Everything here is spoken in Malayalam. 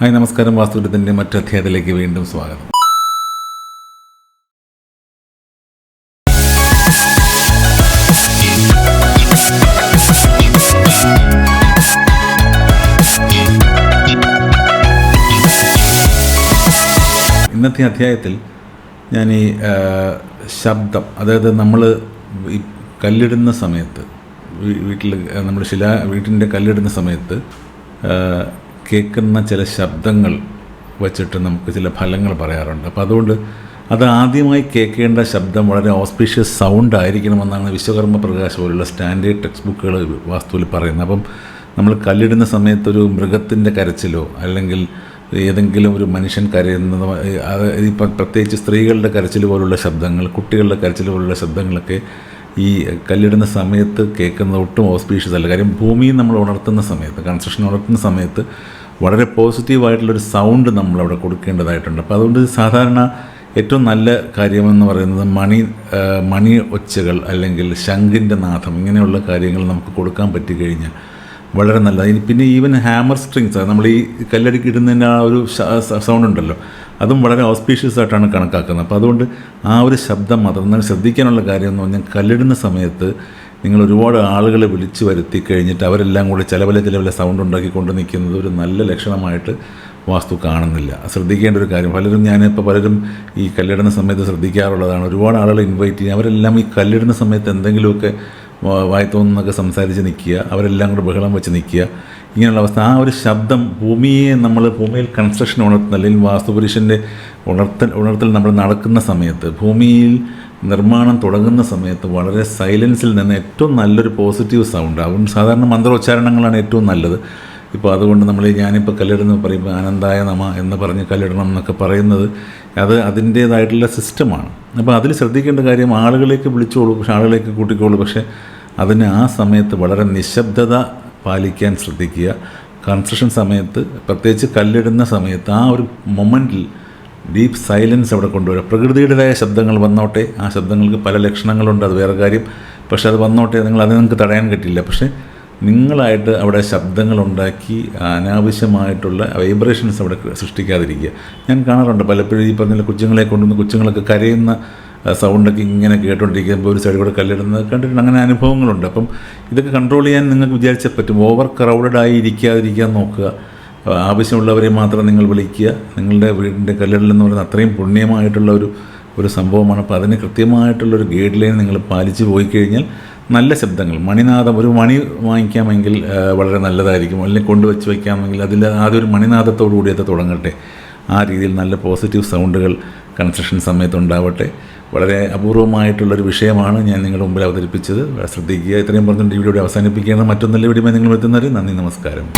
ഹായ് നമസ്കാരം. വാസ്തുവിന്റെ മറ്റു അധ്യായത്തിലേക്ക് വീണ്ടും സ്വാഗതം. ഇന്നത്തെ അധ്യായത്തിൽ ഞാൻ ഈ ശബ്ദം അതായത് നമ്മൾ കല്ലിടുന്ന സമയത്ത് വീട്ടിൽ നമ്മൾ ശില വീട്ടിന്റെ കല്ലിടുന്ന സമയത്ത് കേൾക്കുന്ന ചില ശബ്ദങ്ങൾ വച്ചിട്ട് നമുക്ക് ചില ഫലങ്ങൾ പറയാറുണ്ട്. അപ്പോൾ അതുകൊണ്ട് അത് ആദ്യമായി കേൾക്കേണ്ട ശബ്ദം വളരെ ഓസ്പീഷ്യസ് സൗണ്ട് ആയിരിക്കണമെന്നാണ് വിശ്വകർമ്മ പ്രകാശ് പോലുള്ള സ്റ്റാൻഡേർഡ് ടെക്സ്റ്റ് ബുക്കുകൾ വാസ്തുവിൽ പറയുന്നത്. അപ്പം നമ്മൾ കല്ലിടുന്ന സമയത്ത് ഒരു മൃഗത്തിന്റെ കരച്ചിലോ അല്ലെങ്കിൽ ഏതെങ്കിലും ഒരു മനുഷ്യൻ കരയുന്നതോ ഇപ്പം പ്രത്യേകിച്ച് സ്ത്രീകളുടെ കരച്ചിൽ പോലുള്ള ശബ്ദങ്ങൾ കുട്ടികളുടെ കരച്ചിൽ പോലുള്ള ശബ്ദങ്ങളൊക്കെ ഈ കല്ലിടുന്ന സമയത്ത് കേൾക്കുന്നത് ഒട്ടും ഓസ്പീഷ്യസ് അല്ല. കാര്യം ഭൂമിയിൽ നമ്മൾ ഉണർത്തുന്ന സമയത്ത് കൺസ്ട്രക്ഷൻ ഉണർത്തുന്ന സമയത്ത് വളരെ പോസിറ്റീവായിട്ടുള്ളൊരു സൗണ്ട് നമ്മളവിടെ കൊടുക്കേണ്ടതായിട്ടുണ്ട്. അപ്പോൾ അതുകൊണ്ട് സാധാരണ ഏറ്റവും നല്ല കാര്യമെന്ന് പറയുന്നത് മണി മണി ഒച്ചകൾ അല്ലെങ്കിൽ ശംഖിന്റെ നാഥം ഇങ്ങനെയുള്ള കാര്യങ്ങൾ നമുക്ക് കൊടുക്കാൻ പറ്റിക്കഴിഞ്ഞാൽ വളരെ നല്ല പിന്നെ ഈവൻ ഹാമർ സ്ട്രിങ്സ് നമ്മൾ ഈ കല്ലടിക്ക് ഇടുന്നതിന്റെ ആ ഒരു സൗണ്ട് ഉണ്ടല്ലോ. അതും വളരെ ഓസ്പീഷ്യസ് ആയിട്ടാണ് കണക്കാക്കുന്നത്. അപ്പോൾ അതുകൊണ്ട് ആ ഒരു ശബ്ദം മാത്രം എന്നാൽ ശ്രദ്ധിക്കാനുള്ള കാര്യം എന്ന് പറഞ്ഞാൽ കല്ലിടുന്ന സമയത്ത് നിങ്ങൾ ഒരുപാട് ആളുകളെ വിളിച്ചു വരുത്തി കഴിഞ്ഞിട്ട് അവരെല്ലാം കൂടി ചിലവിലെ ചിലവിലെ സൗണ്ട് ഉണ്ടാക്കിക്കൊണ്ട് നിൽക്കുന്നത് ഒരു നല്ല ലക്ഷണമായിട്ട് വാസ്തു കാണുന്നില്ല. ശ്രദ്ധിക്കേണ്ട ഒരു കാര്യം പലരും ഞാനിപ്പോൾ പലരും ഈ കല്ലിടുന്ന സമയത്ത് ശ്രദ്ധിക്കാറുള്ളതാണ്. ഒരുപാട് ആളുകളെ ഇൻവൈറ്റ് ചെയ്യുക അവരെല്ലാം ഈ കല്ലിടുന്ന സമയത്ത് എന്തെങ്കിലുമൊക്കെ വാ- വായി തോന്നുന്നൊക്കെ സംസാരിച്ച് നിൽക്കുക അവരെല്ലാം കൂടെ ബഹളം വെച്ച് നിൽക്കുക ഇങ്ങനെയുള്ള അവസ്ഥ. ആ ഒരു ശബ്ദം ഭൂമിയെ നമ്മൾ ഭൂമിയിൽ കൺസ്ട്രക്ഷൻ ഉണർത്തുന്ന അല്ലെങ്കിൽ വാസ്തുപുരുഷന്റെ ഉണർത്തൽ ഉണർത്തൽ നമ്മൾ നടക്കുന്ന സമയത്ത് ഭൂമിയിൽ നിർമ്മാണം തുടങ്ങുന്ന സമയത്ത് വളരെ സൈലൻസിൽ നിന്ന് ഏറ്റവും നല്ലൊരു പോസിറ്റീവ് സൗണ്ട് അതുകൊണ്ട് സാധാരണ മന്ത്രോച്ചാരണങ്ങളാണ് ഏറ്റവും നല്ലത്. ഇപ്പോൾ അതുകൊണ്ട് നമ്മൾ ഞാനിപ്പോൾ കല്ലിടുന്ന പറയുമ്പോൾ ആനന്ദായ നമ എന്ന് പറഞ്ഞ് കല്ലിടണം എന്നൊക്കെ പറയുന്നത് അത് അതിന്റേതായിട്ടുള്ള സിസ്റ്റമാണ് അപ്പോൾ അതിൽ ശ്രദ്ധിക്കേണ്ട കാര്യം ആളുകളേക്ക് വിളിച്ചോളൂ പക്ഷേ ആളുകളേക്ക് കൂട്ടിക്കോളൂ. പക്ഷേ അതിന് ആ സമയത്ത് വളരെ നിശബ്ദത പാലിക്കാൻ ശ്രദ്ധിക്കുക. കൺസ്ട്രക്ഷൻ സമയത്ത് പ്രത്യേകിച്ച് കല്ലിടുന്ന സമയത്ത് ആ ഒരു മൊമെന്റിൽ ഡീപ്പ് സൈലൻസ് അവിടെ കൊണ്ടുവരിക. പ്രകൃതിയുടേതായ ശബ്ദങ്ങൾ വന്നോട്ടെ. ആ ശബ്ദങ്ങൾക്ക് പല ലക്ഷണങ്ങളുണ്ട് അത് വേറെ കാര്യം. പക്ഷേ അത് വന്നോട്ടെ നിങ്ങൾ അത് നിങ്ങൾക്ക് തടയാൻ പറ്റില്ല. പക്ഷേ നിങ്ങളായിട്ട് അവിടെ ശബ്ദങ്ങൾ ഉണ്ടാക്കി അനാവശ്യമായിട്ടുള്ള വൈബ്രേഷൻസ് അവിടെ സൃഷ്ടിക്കാതിരിക്കുക. ഞാൻ കാണാറുണ്ട് പലപ്പോഴും ഈ പറഞ്ഞ കുഞ്ഞുങ്ങളെ കൊണ്ടുവന്ന് കൊച്ചുങ്ങളൊക്കെ കരയുന്ന സൗണ്ടൊക്കെ ഇങ്ങനെ കേട്ടുകൊണ്ടിരിക്കുമ്പോൾ ഒരു സൈഡിൽ കൂടെ കല്ലിടുന്നത് കണ്ടിട്ടുണ്ട് അങ്ങനെ അനുഭവങ്ങളുണ്ട്. അപ്പം ഇതൊക്കെ കൺട്രോൾ ചെയ്യാൻ നിങ്ങൾക്ക് വിചാരിച്ചാൽ പറ്റും. ഓവർ ക്രൗഡഡ് ആയി ഇരിക്കാതിരിക്കാൻ നോക്കുക ആവശ്യമുള്ളവരെ മാത്രം നിങ്ങൾ വിളിക്കുക. നിങ്ങളുടെ വീടിന്റെ കല്ലിടൽ എന്ന് പറയുന്നത് അത്രയും പുണ്യമായിട്ടുള്ള ഒരു ഒരു സംഭവമാണ്. അപ്പോൾ അതിന് കൃത്യമായിട്ടുള്ളൊരു ഗൈഡ് ലൈൻ നിങ്ങൾ പാലിച്ചു പോയി കഴിഞ്ഞാൽ നല്ല ശബ്ദങ്ങൾ. മണിനാഥം ഒരു മണി വാങ്ങിക്കാമെങ്കിൽ വളരെ നല്ലതായിരിക്കും. അല്ലെങ്കിൽ കൊണ്ടുവച്ച് വയ്ക്കാമെങ്കിൽ അതിൽ ആദ്യം ഒരു മണിനാഥത്തോടു കൂടി അത് തുടങ്ങട്ടെ. ആ രീതിയിൽ നല്ല പോസിറ്റീവ് സൗണ്ടുകൾ കൺസ്ട്രക്ഷൻ സമയത്ത് ഉണ്ടാവട്ടെ. വളരെ അപൂർവമായിട്ടുള്ളൊരു വിഷയമാണ് ഞാൻ നിങ്ങളുടെ മുമ്പിൽ അവതരിപ്പിച്ചത്. ശ്രദ്ധിക്കുക. ഇത്രയും പറഞ്ഞുകൊണ്ട് ഈ വീഡിയോ അവസാനിപ്പിക്കുകയാണ്. മറ്റൊന്നല്ല വീഡിയോ നിങ്ങൾ എത്തുന്നത് നന്ദി നമസ്കാരം.